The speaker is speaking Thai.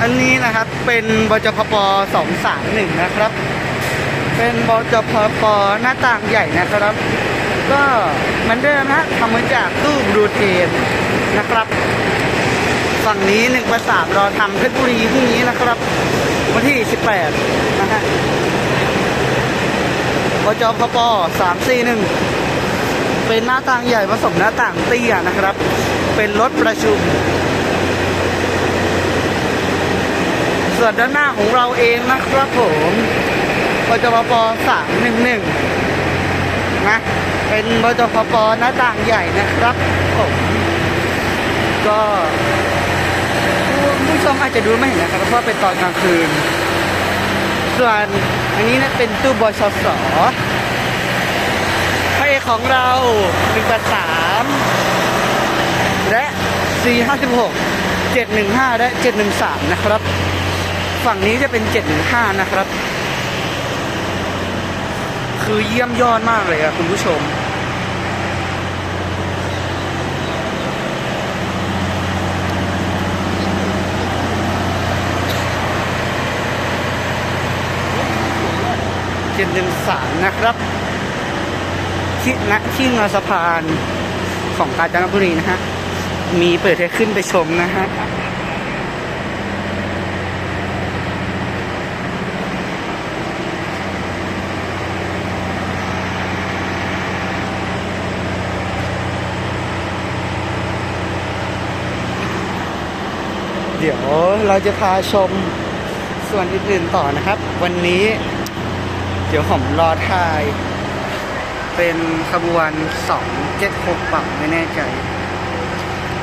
อันนี้นะครับเป็นบจพป231นะครับ เป็นบจพปหน้าต่างใหญ่นะครับ ก็เหมือนเดิมนะทำมาจากตู้บลูเทนนะครับฝั่งนี้หนึ่งประสามรอทำเพชรบุรีพรุ่งนี้นะครับ วันที่18นะฮะบจพป341เป็นหน้าต่างใหญ่ผสมหน้าต่างเตี้ยนะครับ เป็นรถประชุม ส่วนด้านหน้าของเราเองนะครับผมบจพป311นะเป็นบจพปหน้าต่างใหญ่นะครับผมก็ผู้ชมอาจจะดูไม่เห็นนะครับเพราะเป็นตอนกลางคืน ส่วนอันนี้นะเป็นตู้บชสพระเอกของเรา183และ456 715 และ 713 นะครับ ฝั่งนี้จะเป็น 715 นะครับ คือเยี่ยมยอดมากเลยอะคุณผู้ชม เจ็ดหนึ่งสามนะครับที่ณที่งาสะพานของกาญจนบุรีนะฮะ มีเปิดให้ขึ้นไปชมนะฮะ เดี๋ยวเราจะพาชมส่วนอื่นๆต่อนะครับ วันนี้ เดี๋ยวผมรอถ่าย เป็นขบวน2 7 6ปักไม่แน่ใจ